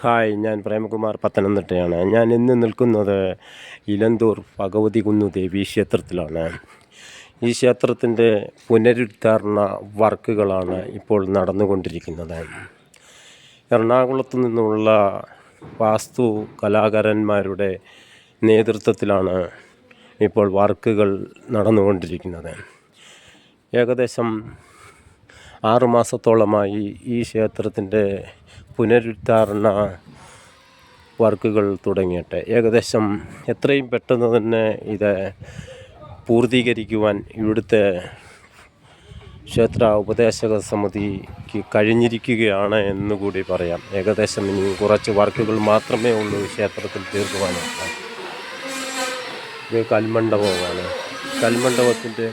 Hi ഞാൻ പ്രേമകുമാർ പത്തനംതിട്ടയാണ്. ഞാൻ ഇന്ന് നിൽക്കുന്നത് ഇലന്തൂർ ഭഗവതി കുന്നു ദേവി ക്ഷേത്രത്തിലാണ്. ഈ ക്ഷേത്രത്തിന്റെ പുനരുദ്ധാരണ വർക്കുകളാണ് ഇപ്പോൾ നടന്നുകൊണ്ടിരിക്കുന്നത്. എറണാകുളത്തു നിന്നുള്ള വാസ്തു കലാകാരന്മാരുടെ നേതൃത്വത്തിലാണ് ഇപ്പോൾ വർക്കുകൾ നടന്നുകൊണ്ടിരിക്കുന്നത്. ഏകദേശം ആറുമാസത്തോളമായി ഈ ക്ഷേത്രത്തിന്റെ പുനരുദ്ധാരണ വർക്കുകൾ തുടങ്ങിയിട്ട്. ഏകദേശം എത്രയും പെട്ടെന്ന് തന്നെ ഇത് പൂർത്തീകരിക്കുവാൻ ഇവിടുത്തെ ക്ഷേത്ര ഉപദേശക സമിതിക്ക് കഴിഞ്ഞിരിക്കുകയാണ് എന്നുകൂടി പറയാം. ഏകദേശം ഇനി കുറച്ച് വർക്കുകൾ മാത്രമേ ഉള്ളൂ ക്ഷേത്രത്തിൽ തീർക്കുവാനായിട്ട്. ഇത് കൽമണ്ഡപമാണ്. കൽമണ്ഡപത്തിന്റെ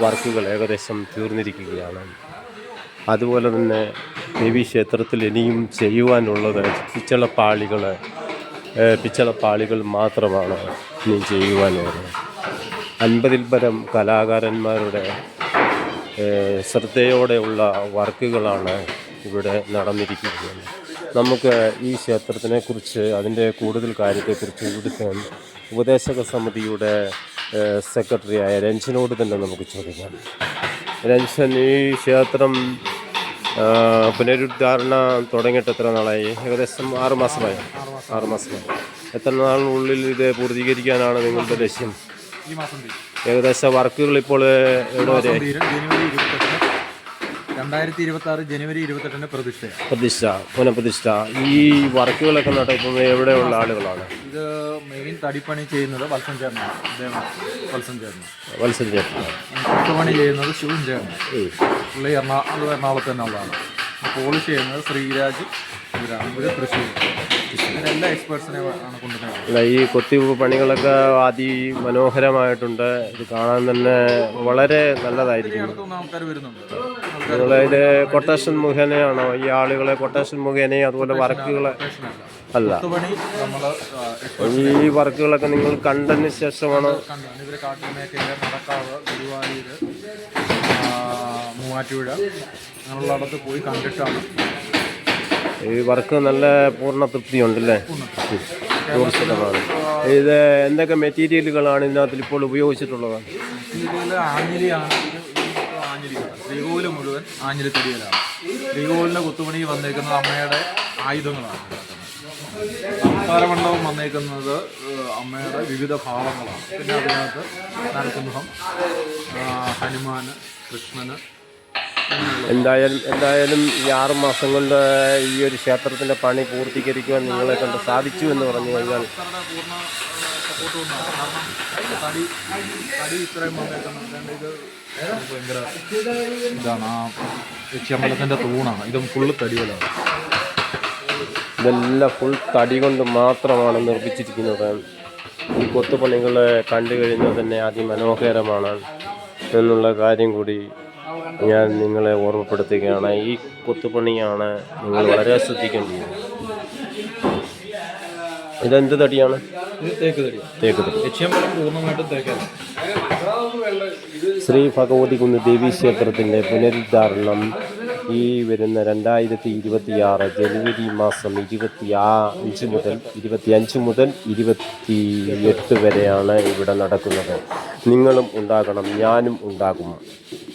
വർക്കുകൾ ഏകദേശം തീർന്നിരിക്കുകയാണ്. അതുപോലെ തന്നെ ദേവി ക്ഷേത്രത്തിൽ ഇനിയും ചെയ്യുവാനുള്ളത് പിച്ചളപ്പാളികൾ പിച്ചളപ്പാളികൾ മാത്രമാണ് ഇനി ചെയ്യുവാനുള്ളത്. അൻപതിൽ പരം കലാകാരന്മാരുടെ ശ്രദ്ധയോടെയുള്ള വർക്കുകളാണ് ഇവിടെ നടന്നിരിക്കുന്നത്. നമുക്ക് ഈ ക്ഷേത്രത്തിനെക്കുറിച്ച് അതിന്റെ കൂടുതൽ കാര്യത്തെക്കുറിച്ച് ഇവിടുത്തെ ഉപദേശക സമിതിയുടെ സെക്രട്ടറിയായ രഞ്ജനോട് തന്നെ നമുക്ക് ചോദിക്കാം. രഞ്ജൻ ഈ ക്ഷേത്രം പുനരുദ്ധാരണ തുടങ്ങിയിട്ട് എത്ര നാളായി? ഏകദേശം ആറ് മാസമായി. ആറ് മാസമായി. എത്ര നാളിനുള്ളിൽ ഇത് പൂർത്തീകരിക്കാനാണ് നിങ്ങളുടെ ലക്ഷ്യം? ഏകദേശം വർക്കുകൾ ഇപ്പോൾ എവിടെ വരെ മാസം തീരും ജനുവരി ഇരുപത്തെട്ടിന് രണ്ടായിരത്തി ഇരുപത്തി ആറ് ജനുവരി ഇരുപത്തെട്ടിന് പ്രതിഷ്ഠ. പ്രതിഷ്ഠ പുനഃപ്രതിഷ്ഠ. ഈ വർക്കുകളൊക്കെ നടക്കുന്നത് എവിടെയുള്ള ആളുകളാണ്? ഇത് മെയിൻ തടിപ്പണി ചെയ്യുന്നത് വത്സൻ ചേട്ടനാണ് ഇദ്ദേഹം വത്സൻ ചേട്ടൻ മത്സരം ചേട്ടൻ കൊത്തുപണി ചെയ്യുന്നത് ശിവൻ ചേട്ടൻ പുള്ളി എറണാകുളം എറണാകുളത്ത് തന്നെ ഉള്ളതാണ് പോളിഷ് ചെയ്യുന്നത് ശ്രീരാജ് ഇവരാണ്. ഇവർ തൃശ്ശൂർ അല്ല ഈ കൊത്തിവെപ്പ് പണികളൊക്കെ അതിമനോഹരമായിട്ടുണ്ട് ഇത് കാണാൻ തന്നെ വളരെ നല്ലതായിരിക്കും നിങ്ങളത് കൊട്ടേഷൻ മുഖേനയാണോ? ഈ ആളുകളെ കൊട്ടേഷൻ മുഖേന അതുപോലെ വർക്കുകളെ അല്ല. ഈ വർക്കുകളൊക്കെ നിങ്ങൾ കണ്ടതിന് ശേഷമാണോ? മൂവാറ്റുപുഴ അങ്ങനെയുള്ള പോയി കണ്ടിട്ടാണ് ഈ വർക്ക് നല്ല പൂർണ തൃപ്തിയുണ്ടല്ലേ? നൂറ് ശതമാനം ഇത് എന്തൊക്കെ മെറ്റീരിയലുകളാണ് ഇതിനകത്ത് ഇപ്പോൾ ഉപയോഗിച്ചിട്ടുള്ളത്? ശ്രീകോവിൽ മുഴുവൻ ആഞ്ഞിലി തടിയിലാണ് ശ്രീകോവിലിന്റെ കുത്തുപണി വന്നേക്കുന്നത് അമ്മയുടെ ആയുധങ്ങളാണ്. സംസാരമണ്ഡപം വന്നേക്കുന്നത് അമ്മയുടെ വിവിധ ഭാവങ്ങളാണ്. പിന്നെ അതിനകത്ത് നരസിംഹം ആ, ഹനുമാന് കൃഷ്ണന് എന്തായാലും എന്തായാലും ഈ ആറ് മാസം കൊണ്ട് ഈ ഒരു ക്ഷേത്രത്തിന്റെ പണി പൂർത്തീകരിക്കുവാൻ നിങ്ങളെ കൊണ്ട് സാധിച്ചു എന്ന് പറഞ്ഞു കഴിഞ്ഞാൽ ഇതാണ് ആ തൂണാണ് ഇതും ഫുള്ള് തടികളാണ് ഇതെല്ലാം ഫുൾ തടി കൊണ്ട് മാത്രമാണ് നിർമ്മിച്ചിരിക്കുന്നത്. ഈ കൊത്തുപണികൾ കണ്ടു കഴിഞ്ഞാൽ തന്നെ അതിമനോഹരമാണ്. എന്നുള്ള കാര്യം കൂടി ഞാൻ നിങ്ങളെ ഓർമ്മപ്പെടുത്തുകയാണ്. ഈ കൊത്തുപണിയാണ് നിങ്ങൾ വളരെ ശ്രദ്ധിക്കേണ്ടത് ഇതെന്ത് തടിയാണ്? തേക്ക് തടി. തേക്കാണ് ശ്രീ ഭഗവതി കുന്ന് ദേവീ ക്ഷേത്രത്തിന്റെ പുനരുദ്ധാരണം ഈ വരുന്ന രണ്ടായിരത്തി ഇരുപത്തിയാറ് ജനുവരി മാസം ഇരുപത്തി അഞ്ച് മുതൽ ഇരുപത്തി അഞ്ച് മുതൽ ഇരുപത്തി എട്ട് വരെയാണ് ഇവിടെ നടക്കുന്നത്. നിങ്ങളും ഉണ്ടാകണം ഞാനും ഉണ്ടാകും.